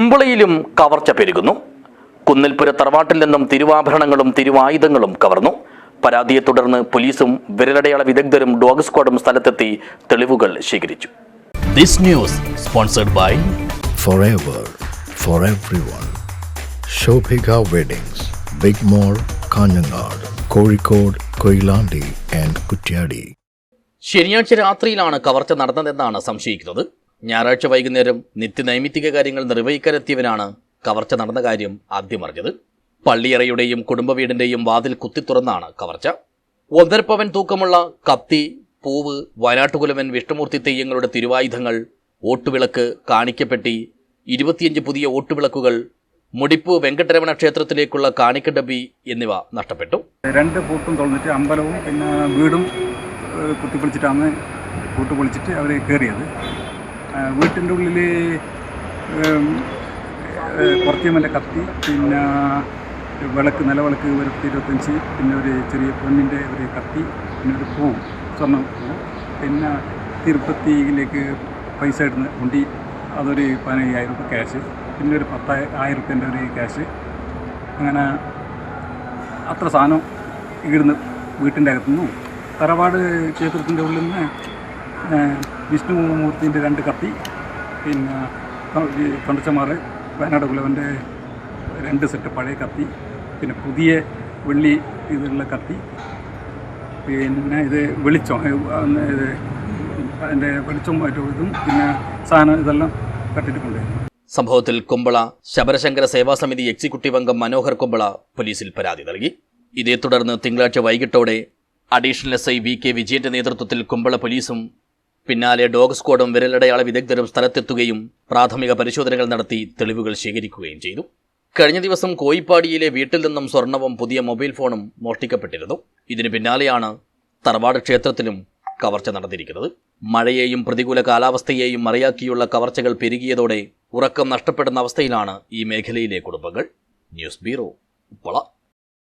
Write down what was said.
കുമ്പളയിലും കവർച്ച പെരുകുന്നു കുന്നിൽപുര തറവാട്ടിൽ നിന്നും തിരുവാഭരണങ്ങളും തിരുവായുധങ്ങളും കവർന്നു പരാതിയെ തുടർന്ന് പോലീസും വിരലടയാള വിദഗ്ധരും ഡോഗ് സ്ക്വാഡും സ്ഥലത്തെത്തി തെളിവുകൾ ശേഖരിച്ചു This news sponsored by forever for everyone. Shobhika Weddings, Big Mall, Kanyanad, Kozhikode, Koilandi and Kutyadi. ശനിയാഴ്ച രാത്രിയിലാണ് കവർച്ച നടന്നതെന്നാണ് സംശയിക്കുന്നത് ഞായറാഴ്ച വൈകുന്നേരം നിത്യനൈമിത്തിക കാര്യങ്ങൾ നിർവഹിക്കാനെത്തിയവരാണ് കവർച്ച നടന്ന കാര്യം ആദ്യം അറിഞ്ഞത്. പള്ളിയറയുടെയും കുടുംബ വീടിന്റെയും വാതിൽ കുത്തി തുറന്നാണ് കവർച്ച. ഒന്നര പവൻ തൂക്കമുള്ള കത്തി പൂവ് വയനാട്ടുകുലവൻ വിഷ്ണുമൂർത്തി തെയ്യങ്ങളുടെ തിരുവായുധങ്ങൾ ഓട്ടുവിളക്ക് കാണിക്കപ്പെട്ടി ഇരുപത്തിയഞ്ച് പുതിയ ഓട്ടുവിളക്കുകൾ മുടിപ്പ് വെങ്കട്ടരമണ ക്ഷേത്രത്തിലേക്കുള്ള കാണിക്കഡബി എന്നിവ നഷ്ടപ്പെട്ടു. രണ്ട് പൂട്ടും തുറന്നിട്ട് അമ്പലവും പിന്നെ വീടും കുത്തിപ്പൊളിച്ചിട്ടാണ് കൂട്ടുപൊളിച്ചിട്ട് അവർ കയറിയത്. വീട്ടിന്റെ ഉള്ളിൽ കുറച്ചുമല്ല കത്തി പിന്നെ വിളക്ക് നിലവിളക്ക് ഒരു ഇരുപത്തഞ്ച് പിന്നെ ഒരു ചെറിയ പൊന്നിന്റെ ഒരു കത്തി പിന്നെ ഒരു പൂ സ്വർണ പൂ പിന്നെ തിരുപ്പതിയിലേക്ക് പൈസ ഇടുന്ന ഉണ്ടി അതൊരു പതിനയ്യായിരം രൂപ ക്യാഷ് പിന്നെ ഒരു പത്ത ആയിരം റുപ്യന്റെ ഒരു ക്യാഷ് അങ്ങനെ അത്ര സാധനം ഇവിടുന്ന് വീട്ടിന്റെ അകത്തുനിന്നും തറവാട് ക്ഷേത്രത്തിന്റെ ഉള്ളിൽ നിന്ന് വിഷ്ണുമൂർത്തിന്റെ രണ്ട് കത്തി പിന്നെ തൊണ്ടച്ചമാറ് വയനാട് കുലവന്റെ രണ്ട് സെറ്റ് പഴയ കത്തി പിന്നെ പുതിയ വെള്ളി ഇതിലുള്ള കത്തി പിന്നെ ഇത് വെളിച്ചം ഇത് അതിന്റെ വെളിച്ചം മറ്റും ഇതും പിന്നെ സാധനം ഇതെല്ലാം കട്ടിട്ട് കൊണ്ടുവരുന്നു സംഭവത്തിൽ കുമ്പള ശബരശങ്കര സേവാ സമിതി എക്സിക്യൂട്ടീവ് അംഗം മനോഹർ കുമ്പള പോലീസിൽ പരാതി നൽകി. ഇതേ തുടർന്ന് തിങ്കളാഴ്ച വൈകിട്ടോടെ additional S I V K വിജയന്റെ നേതൃത്വത്തിൽ കുമ്പള പോലീസും പിന്നാലെ ഡോഗ് സ്ക്വാഡും വിരലടയാള വിദഗ്ധരും സ്ഥലത്തെത്തുകയും പ്രാഥമിക പരിശോധനകൾ നടത്തി തെളിവുകൾ ശേഖരിക്കുകയും ചെയ്തു. കഴിഞ്ഞ ദിവസം കോയിപ്പാടിയിലെ വീട്ടിൽ നിന്നും സ്വർണവും പുതിയ മൊബൈൽ ഫോണും മോഷ്ടിക്കപ്പെട്ടിരുന്നു. ഇതിന് പിന്നാലെയാണ് തറവാട് ക്ഷേത്രത്തിലും കവർച്ച നടന്നിരിക്കുന്നത്. മഴയെയും പ്രതികൂല കാലാവസ്ഥയെയും മറിയാക്കിയുള്ള കവർച്ചകൾ പെരുകിയതോടെ ഉറക്കം നഷ്ടപ്പെടുന്ന അവസ്ഥയിലാണ് ഈ മേഖലയിലെ കുടുംബങ്ങൾ. News bureau Uppala.